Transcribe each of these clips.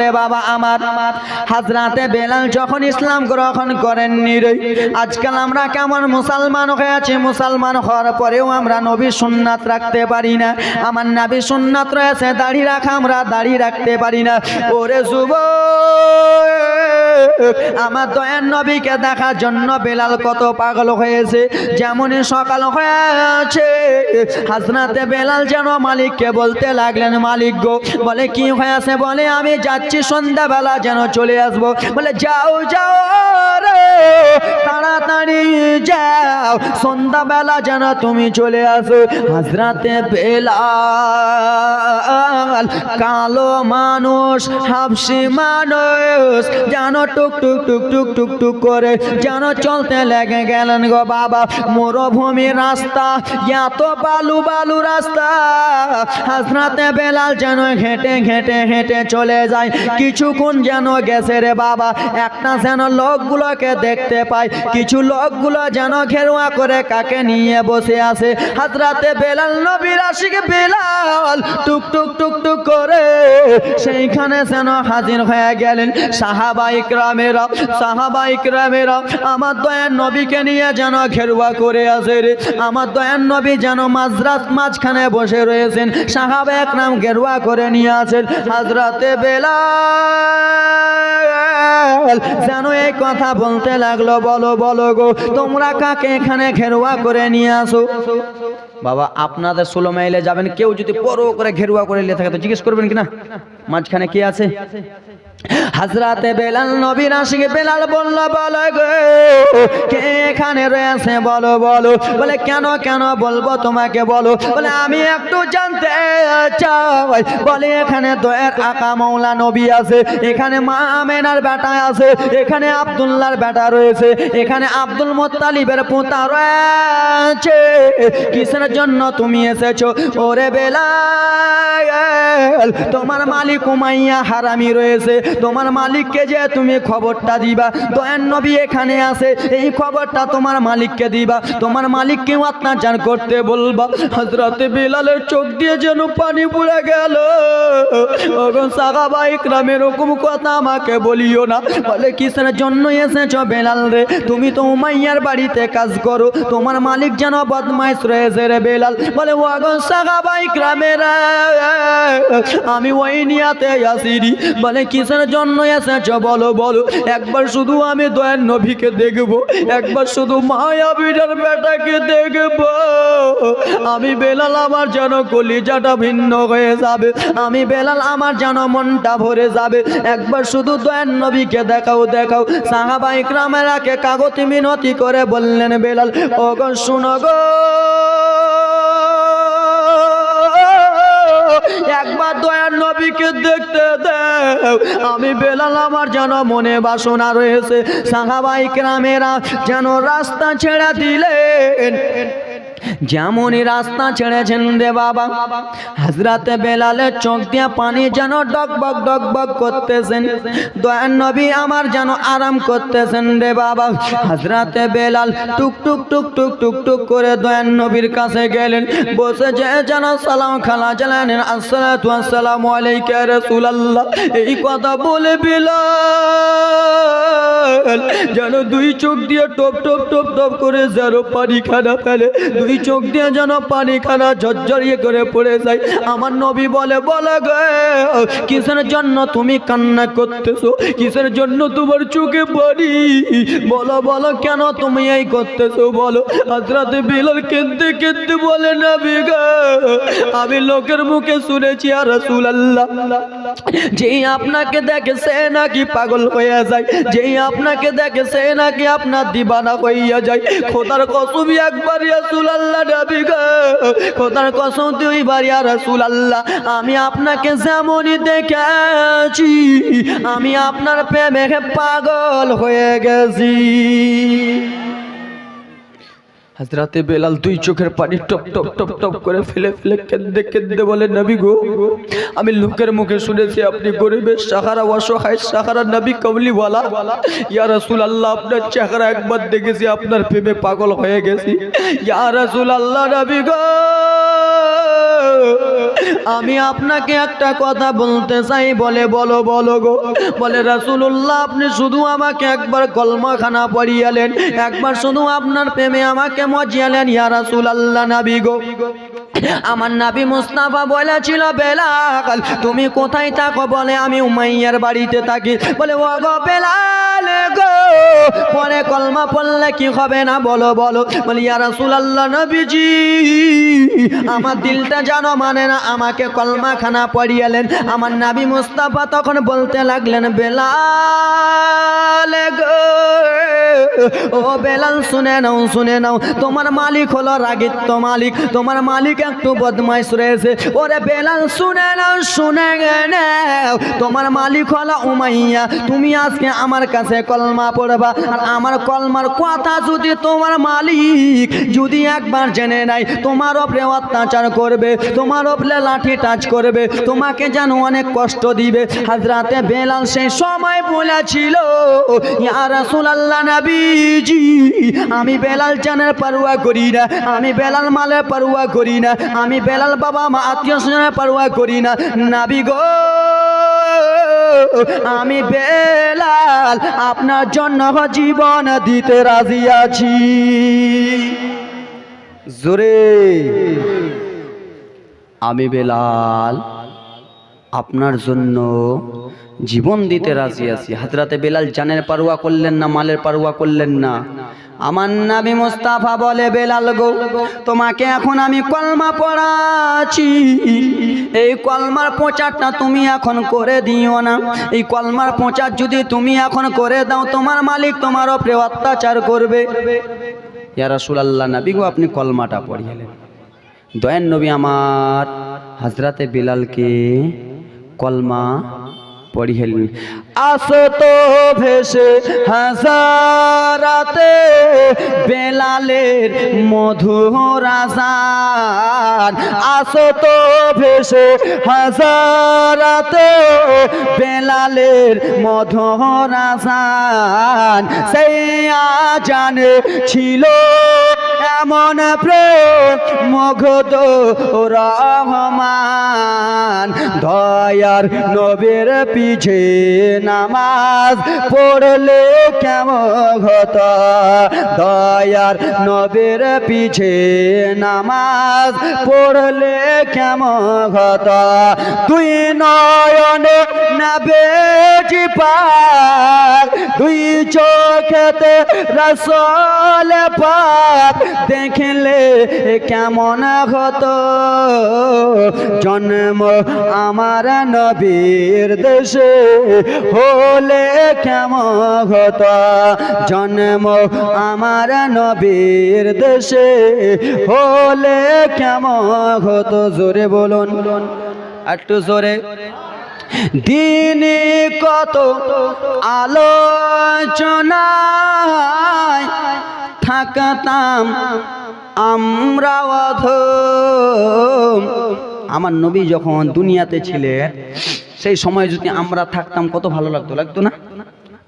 রে বাবা আমার। হাজরাতে বেলাল যখন ইসলাম গ্রহণ করেননি রে, আজকাল আমরা কেমন মুসলমান হয়েছি মুসলমান হওয়ার পরেও আমরা নবী সুন্নাত রাখতে পারি না। আমার নাবি সুন্নাত রয়েছে, দাড়ি রাখা আমরা দাড়ি রাখতে পারি না। ওরে যুব, আমার দয়ার নবীকে দেখার জন্য বেলাল কত পাগল হয়েছে, যেমনই সকাল হয়েছে। হাজরাতে বেলাল যেন মালিককে বলতে লাগলেন, মালিক গো, বলে কি হয়েছে বলে আমি যাচ্ছি। সন্ধ্যাবেলা যেন চলে আসব। বলে, যাও যাও রে, তাড়াতাড়ি যাও। সন্ধ্যাবেলা যেন তুমি চলে আসো। হাজরাতে বেলাল কালো মানুষ, হাফসি মানুষ যেন টুক টুক টুক টুক টুক টুক করে যেন চলতে লেগে গেলেন গো বাবা, মরুভূমি রাস্তা, এত বালু বালু রাস্তা, হাজরাতে বেলাল যেন হেঁটে হেঁটে হেঁটে চলে যায়, কিছুক্ষণ যেন গেছে রে বাবা, একটা যেন লোকগুলোকে দেখতে পায়, কিছু লোকগুলো যেন ঘেরুয়া করে কাকে নিয়ে বসে আছে, হাজরাতে বেলাল, নবীর আশিক বেলাল, টুক টুক টুক করে সেইখানে যেন হাজির হয়ে গেলেন সাহাবাই গ্রামেরা সাহাবাই গ্রামেরা আমার দয়ার নবীকে নিয়ে যেন ঘেরুয়া করে আছে রে। আমার দয়ার নবী যেন মাঝরাত মাঝখানে বসে রয়েছেন। সাহাবা একরাম গেরুয়া করে নিয়ে আছেন হাজরাতে বেলাল যেন এই কথা বলতে লাগল, বলো বলো গো, তোমরা কাকে এখানে ঘেরুয়া করে নিয়ে আসো? বাবা, আপনাদের ষোলো মাইলে যাবেন, কেউ যদি বড় করে ঘেরুয়া করে থাকে, তো জিজ্ঞেস করবেন কিনা? মাঝখানে কি আছে? হাজরাতে বেলাল নবীর আশিকে বেলাল বলল, বলো কে এখানে রয়েছে? বলো বলো। বলে, কেন কেন বলব তোমাকে, বলো। বলে, আমি একটু জানতে চাই। বলে, এখানে দয়ের আকা মৌলা নবী আছে, এখানে মা আমেনার বেটা আছে, এখানে আব্দুল্লাহর বেটা রয়েছে, এখানে আব্দুল মোত্তালিবের পোতা রয়েছে। কিসের জন্য তুমি এসেছ। ওরে বেলাল, তোমার মালিক উমাইয়া হারামি রয়েছে। তোমার মালিককে যে তুমি খবরটা দিবা, দয়ান নবী এখানে আছে। এই খবরটা তোমার মালিককে দিবা। তোমার মালিককেও অত্যাচার করতে বলবা। হজরতে বেলালের চোখ দিয়ে যেন পানি পড়ে গেল। ওগো সাহাবাই গ্রামে এরকম কথা আমাকে বলিও না। বলে, কিসের জন্য এসেছ বেলাল রে? তুমি তো উমাইয়ার বাড়িতে কাজ করো। তোমার মালিক যেন বদমাইশ রয়েছে রে। বেলাল, বলে ওগো সাহাবাই গ্রামের আমি ওই নিয়াতে আসিনি। বলে, কিসের জন্য এসেছ বলো বলো। একবার শুধু আমি দয়ার নবীকে দেখব, একবার শুধু মায়াবীরের বেটাকে দেখব। আমি বেলাল আমার যেন কলিজাটা ভিন্ন হয়ে যাবে, আমি বেলাল আমার যেন মনটা ভরে যাবে। একবার শুধু দয়ার নবীকে দেখাও দেখাও। সাহাবাই গ্রামেরাকে কাগতি মিনতি করে বললেন বেলাল ও গো শুনো গো আমি বেলাল আমার যেন মনে বাসনা রয়েছে। সাহাবাই গ্রামেরা যেন রাস্তা ছেড়ে দিলেন। যেমনই রাস্তা ছেড়েছেন রে বাবা হাজরাতে বেলালের চোখ দিয়ে পানি যেন ডকবক ডকবক করতেছেন। দয়ার নবী আমার যেন আরাম করতেছেন রে বাবা। হাজরাতে বেলাল টুক টুক টুক টুক টুক টুক করে দয়ার নবীর কাছে গেলেন। বসে যে যেন সালাম খালা জানালেন আসসালামু আলাইকা রাসূলুল্লাহ। এই কথা বলে বেলাল যেন দুই চোখ দিয়ে টপ টপ টপ টপ করে যেন পানি খানা ফেলে, দুই চোখ দিয়ে যেন পানি খানা ঝরঝরিয়ে করে পড়ে যায়। আমার নবী বলে বলে গে, কিসের জন্য তুমি কান্না করতেছো? কিসের জন্য তোমার চোখে পানি? বলো বলো, কেন তুমি এই করতেছো? বলো। হাজরাতে বিলাল কেঁদতে কেঁদতে বলে, নবী গো, আমি লোকের মুখে শুনেছি আর রাসূল আল্লাহ যেই আপনাকে দেখে সে নাকি পাগল হয়ে যায়, যেই আপনাকে দেখে সে নাকি আপনার দিবানা হইয়া যায়। খোদার কসম, একবার রাসূল আল্লাহ নবী গো। খোদার কসম দুইবার ইয়া রসুল আল্লাহ আমি আপনাকে যেমনই দেখেছি, আমি আপনার প্রেমে পাগল হয়ে গেছি। হাজরাতে বেলাল দুই চোখের পানি টপ টপ টপ টপ করে ফেলে ফেলে কেঁদে কেঁদে বলে, নবী গো, আমি লোকের মুখে শুনেছি আপনি গরিবের সাহারা, অসহায় সাহারা, নবী কমলিওয়ালা ইয়া রাসূল আল্লাহ আপনার চেহারা একবার দেখেছি, আপনার প্রেমে পাগল হয়ে গেছি। ইয়া রাসূল আল্লাহ নবী গো আমি আপনাকে একটা কথা বলতে চাই, বলে, বলো বলো গো। বলে রাসুল্লাহ আপনি শুধু আমাকে একবার কলমাখানা পড়িয়ালেন, একবার শুধু আপনার প্রেমে আমাকে মজিয়ালেন, ইয়া রাসুল আল্লাহ নবী গো। আমার নাবি মুস্তাফা বলেছিল, বেলাল, তুমি কোথায় থাকো? বলে, আমি উমাইয়ার বাড়িতে থাকি। বলে, ও গো বেলাল পরে কলমা পড়লে কি হবে না বলো বলো। বলি, ইয়া রাসূলুল্লাহ নবীজি, আমার দিলটা জানো মানে না, আমাকে কলমা খানা পড়িয়ালেন। আমার নাবি মুস্তাফা তখন বলতে লাগলেন, বেলাল ও বেলাল, শুনে নাও শুনে নাও। তোমার মালিক হলো রাগিত্ব মালিক। তোমার মালিক একটু বদমাইশ রয়েছে। ওরে বেলাল, শুনে নাও শুনে নাও। তোমার মালিক হলো উমাইয়া। তুমি আজকে আমার কাছে কলমা পড়বা। আর আমার কলমার কথা যদি তোমার মালিক যদি একবার জেনে নাই তোমার ওপরে অত্যাচার করবে, তোমার ওপরে লাঠি টাচ করবে, তোমাকে যেন অনেক কষ্ট দিবে। হাজরাতে বেলাল সেই সময় বলেছিল আমি বেলাল জানের পারোয়া করি না, আমি বেলাল মালের পারুয়া করি না, আমি বেলাল বাবা মা আত্মীয় স্বজনের পারুয়া করি না। নাবি গো আমি বেলাল আপনার জন্য জীবন দিতে রাজি আছি। জোরে। আমি বেলাল আপনার জন্য জীবন দিতে রাজি আছি। হাজরাতে বেলাল জানের পারুয়া করলেন না, মালের পারুয়া করলেন না। আমার নাবি মোস্তাফা বলে, বেলাল গো, তোমাকে এখন আমি কলমা পড়াচ্ছি। এই কলমার প্রচারটা তুমি এখন করে দিও না। এই কলমার প্রচার যদি তুমি এখন করে দাও, তোমার মালিক তোমার ওপরে অত্যাচার করবে। ইয়া রাসূলুল্লাহ, নবী গো, আপনি কলমাটা পড়িয়েলেন দয়ান নবী আমার হাজরাতে বেলালকে কলমা পড়িয়েলেন আসো তো ভেসে হাজারাতে বেলালের মধুর আজান। আসো তো ভেসে হাজারাতে বেলালের মধুর আজান। সেই আজানে ছিল এমন মগধ রহমান। দয়ার নবের পিছে নামাজ পড়লে কেমন হত? দয়ার নবের পিছে নামাজ পড়লে কেমন তুই নয়নে নবেজি পাক, দুই চোখেতে রসল পাক দেখলে কেমন হতো জন্ম আমার নবীর দেশে হলে কেমন হতো জন্ম আমার নবীর দেশে হলে কেমন হতো জোরে বলুন। একটু জোরে। দিনে কত আলোচনায় থাকতাম আমরা অধম। আমার নবী যখন দুনিয়াতে ছিলেন, সেই সময় যদি আমরা থাকতাম, কত ভালো লাগতো লাগতো না?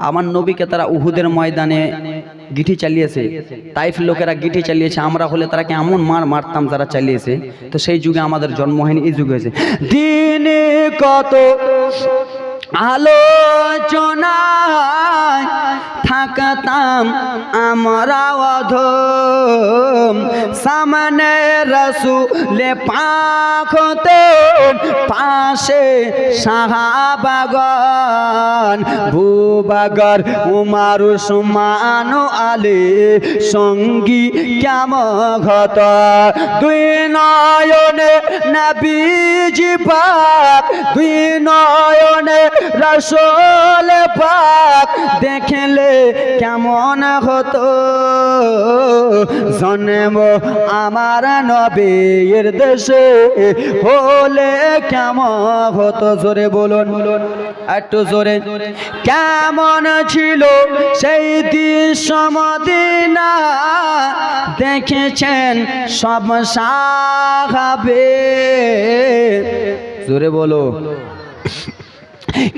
আমার নবীকে তারা উহুদের ময়দানে গিঠি চালিয়েছে। তাইফ লোকেরা গিঠি চালিয়েছে, আমরা হলে তারা এমন মার মারতাম যারা চালিয়েছে? তো সেই যুগে আমাদের জন্ম হয়নি এই যুগে হয়েছে। দিনে কত আলোচনায় থাকতাম আমরা অধম। সামনে রসুলে পাখতে পাশে সাহাবাগন ভূবাগর উমার সুমান আলে সঙ্গী কেম ঘত দুই নয়নে নবীজি পাক, দুই নয়নে রসল পাক দেখলে কেমন হতো? জন্ম আমার নবীর দেশে হলে কেমন হতো? জোরে বলুন। বলুন একটু জোরে। কেমন ছিল সেই দৃশ্য মদিনা? দেখেছেন সব সাহাবে। জোরে বলো।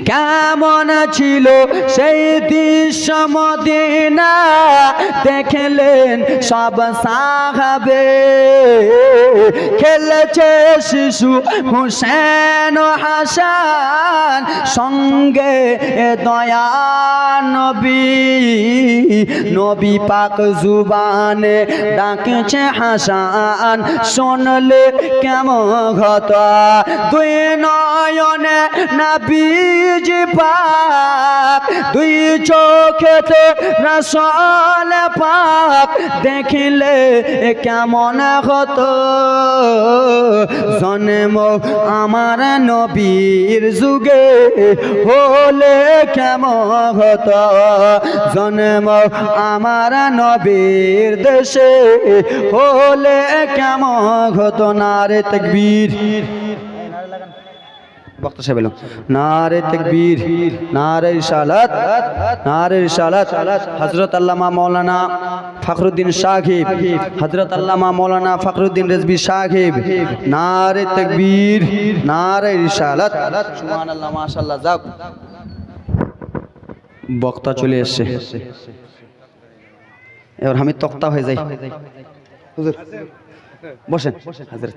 কেমন ছিল সেই দৃশ্য মদিনা? দেখলেন সব সাহাবে। খেলেছে শিশু হুসেন হাসান। সঙ্গে দয়া নবী। নবী পাক জুবানে ডাকেছে হাসান। শুনলে কেমন হত? দুই নয়নে নবীজি পাক দুই চোখেতে রসল পাক দেখিলে কেমন হতো? জন্ম আমার নবীর যুগে হলে কেমন হতো? জন্ম আমার নবীর দেশে হলে কেমন হতো? না রে তকবীর। বক্তা সাহেব এলো। নারে তকবীর নারে রিসালাত নারে রিসালাত হযরত আল্লামা মাওলানা ফখরুদ্দিন সাহিব হযরত আল্লামা মাওলানা ফখরুদ্দিন রিজভী সাহিব নারে তকবীর নারে রিসালাত। সুবহানাল্লাহ মাশাআল্লাহ যাক। বক্তা চলে এসেছে। এবার আমি তক্তা হয়ে যাই। হুজুর। বসেন। হাজরত